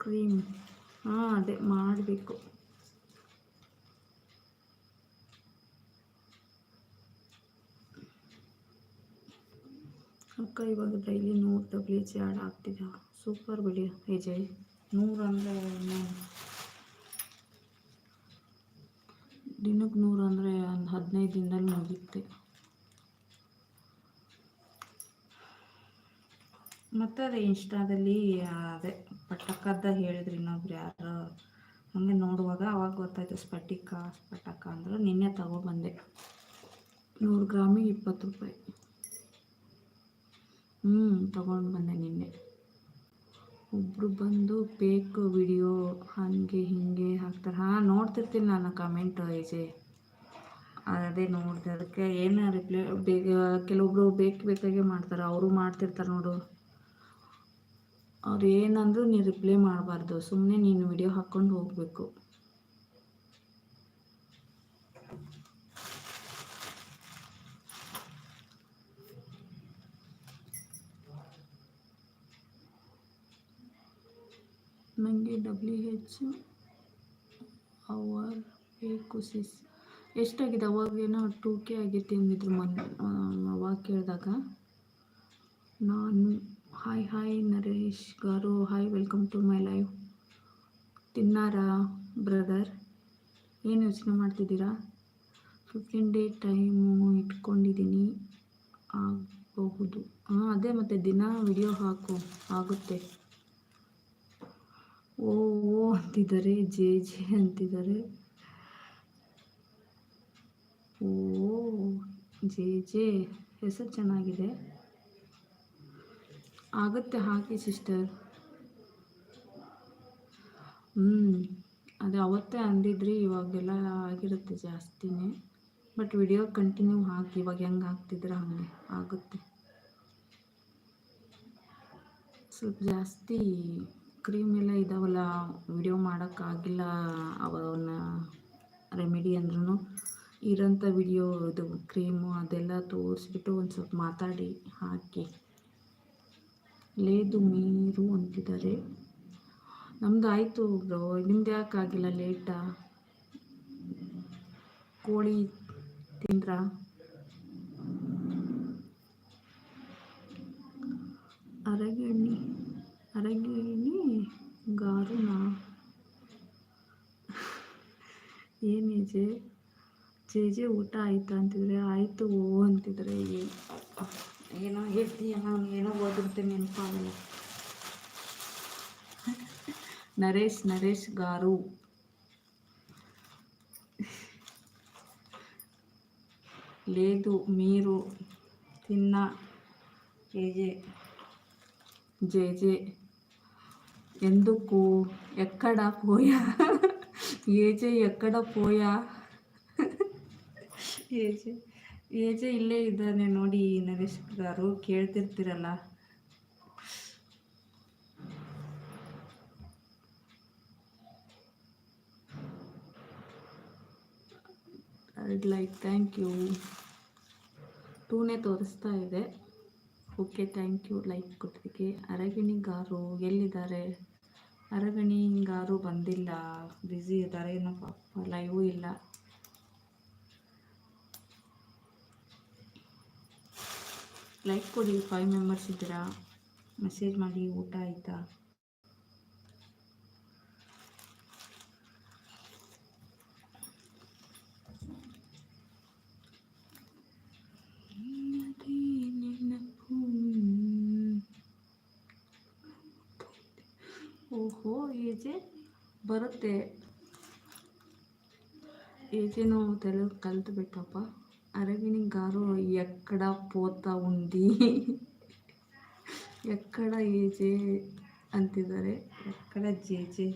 Cream. ಹಾಂ, ಅದೇ ಮಾಡಬೇಕು. ಅಕ್ಕ ಇವಾಗ ಡೈಲಿ ನೂರು ಡಬ್ಲ್ಯೂ ಜಿ ಆಡ್ ಆಗ್ತಿದ್ದ ಸೂಪರ್ ಬಿಡಿ ವಿಜಯ್. ನೂರು ಅಂದರೆ ದಿನಕ್ಕೆ ನೂರು ಅಂದರೆ ಒಂದು ಹದಿನೈದು ದಿನದಲ್ಲಿ ಮುಗಿಯುತ್ತೆ. ಮತ್ತು ಅದೇ ಇನ್ಸ್ಟಾದಲ್ಲಿ ಅದೇ ಪಟಕದ್ದ ಹೇಳಿದ್ರು ಇನ್ನೊಬ್ರು ಯಾರು. ಹಂಗೆ ನೋಡುವಾಗ ಅವಾಗ ಗೊತ್ತಾಯ್ತು, ಸ್ಫಟಿಕ, ಸ್ಫಟಕ ಅಂದ್ರೆ ನಿನ್ನೆ ತಗೊಬಂದೆ. ನೂರು ಗ್ರಾಮಿಗೆ ಇಪ್ಪತ್ತು ರೂಪಾಯಿ. ಹ್ಞೂ ತಗೊಂಡು ಬಂದೆ ನಿನ್ನೆ. ಒಬ್ಬರು ಬಂದು ಬೇಕು ವಿಡಿಯೋ, ಹಾಗೆ ಹೀಗೆ ಹಾಕ್ತಾರೆ. ಹಾಂ, ನೋಡ್ತಿರ್ತೀನಿ ನಾನು ಕಮೆಂಟ್ ಏಜೆ ಅದೇ ನೋಡಿದೆ, ಅದಕ್ಕೆ ಏನು ರಿಪ್ಲೈ ಬೇಗ, ಕೆಲವೊಬ್ರು ಬೇಕು ಬೇಕಾಗೆ ಮಾಡ್ತಾರೆ, ಅವರು ಮಾಡ್ತಿರ್ತಾರೆ ನೋಡು. ಅವ್ರು ಏನಂದ್ರು ನೀನು ರಿಪ್ಲೈ ಮಾಡಬಾರ್ದು. ಸುಮ್ಮನೆ ನೀನು ವಿಡಿಯೋ ಹಾಕ್ಕೊಂಡು ಹೋಗಬೇಕು. ನನಗೆ ಡಬ್ಲ್ಯೂ ಹೆಚ್ ಅವರ್ ಬೇಕು ಸಿಸ್ ಎಷ್ಟಾಗಿದೆ? ಅವಾಗೇನೋ ಟೂ ಕೆ ಆಗಿತ್ತು ಅಂದಿದ್ರು ಮೊನ್ನೆ ಅವಾಗ ಕೇಳಿದಾಗ. ನಾನು hi hi Naresh garu hi welcome to my live ತಿನ್ನಾರಾ brother ಏನು ಯೋಚನೆ ಮಾಡ್ತಿದ್ದೀರಾ? ಫಿಫ್ಟೀನ್ ಡೇ ಟೈಮು ಇಟ್ಕೊಂಡಿದ್ದೀನಿ. ಆಗಬಹುದು. ಹಾಂ, ಅದೇ ಮತ್ತು ದಿನ ವಿಡಿಯೋ ಹಾಕು. ಆಗುತ್ತೆ. ಓ ಓ ಅಂತಿದ್ದಾರೆ, ಜೆ ಜೆ ಅಂತಿದ್ದಾರೆ. ಓ, ಜೆ ಜೆ. ಹೆಸರು ಚೆನ್ನಾಗಿದೆ. ಆಗುತ್ತೆ ಹಾಕಿ ಸಿಸ್ಟರ್. ಹ್ಞೂ ಅದೇ ಅವತ್ತೇ ಅಂದಿದ್ರಿ, ಇವಾಗೆಲ್ಲ ಆಗಿರುತ್ತೆ ಜಾಸ್ತಿನೇ. ಬಟ್ ವಿಡಿಯೋ ಕಂಟಿನ್ಯೂ ಹಾಕಿ ಇವಾಗ ಹೆಂಗೆ ಹಾಕ್ತಿದ್ರೆ ಹಂಗೆ, ಆಗುತ್ತೆ. ಸ್ವಲ್ಪ ಜಾಸ್ತಿ ಕ್ರೀಮ್ ಎಲ್ಲ ಇದಾವಲ್ಲ, ವಿಡಿಯೋ ಮಾಡೋಕ್ಕಾಗಿಲ್ಲ ಅವನ್ನ ರೆಮಿಡಿ ಅಂದ್ರೂ ಇರೋಂಥ ವಿಡಿಯೋ, ಇದು ಕ್ರೀಮು ಅದೆಲ್ಲ ತೋರಿಸ್ಬಿಟ್ಟು ಒಂದು ಸ್ವಲ್ಪ ಮಾತಾಡಿ ಹಾಕಿ ಲೇದು ಮೀರು ಅಂತಿದ್ದಾರೆ. ನಮ್ದು ಆಯಿತು ಬ್ರೋ, ನಿಮ್ದು ಯಾಕೆ ಆಗಿಲ್ಲ ಲೇಟಾ? ಕೋಳಿ ತಿಂದ್ರಾ? ಅರಗಿಣಿ ಅರಗಿಣಿ ಗಾರುನ? ಏನು ಜೆ ಜೆ ಜೆ ಊಟ ಆಯ್ತಾ ಅಂತಿದ್ರೆ? ಆಯಿತು ಓ ಅಂತಿದ್ರೆ ಏನು ಏನೋ ಹೇಳ್ತೀಯ ನಾನು ಏನೋ ಓದಿರುತ್ತೆ ನೆನಪಾಗಲ್ಲ ನರೇಶ್ ನರೇಶ್ ಗಾರು లేదు మీరు తిన్న జేజే జేజే ఎందుకు ఎక్కడ పోయా ఏజే ఎక్కడ పోయా ಏಜೆ ಏಜೆ ಇಲ್ಲೇ ಇದ್ದಾನೆ ನೋಡಿ ನರೇಶ್ ಗಾರು ಕೇಳ್ತಿರ್ತೀರಲ್ಲ. ಲೈಕ್ ಥ್ಯಾಂಕ್ ಯು ಟೂನೇ ತೋರಿಸ್ತಾ ಇದೆ. ಓಕೆ ಥ್ಯಾಂಕ್ ಯು ಲೈಕ್ ಕೊಟ್ಟಿದ್ದಕ್ಕೆ. ಅರಗಿಣಿಗಾರು ಎಲ್ಲಿದ್ದಾರೆ? ಅರಗಿಣಿಗಾರು ಬಂದಿಲ್ಲ. ಬ್ಯುಸಿ ಇದ್ದಾರೆ. ಏನೋ ಪಾಪ ಲೈವೂ ಇಲ್ಲ. लाइक को फाइव मेबर्स मेसेजी ऊट आयता ओहो ये बरते ये नो तो అరవిని గారు ఎక్కడ పోతా ఉంది ఎక్కడ ఏజే ಅಂತಿದ್ದಾರೆ ಎಕ್ಕಡ ಜೆ ಜೆ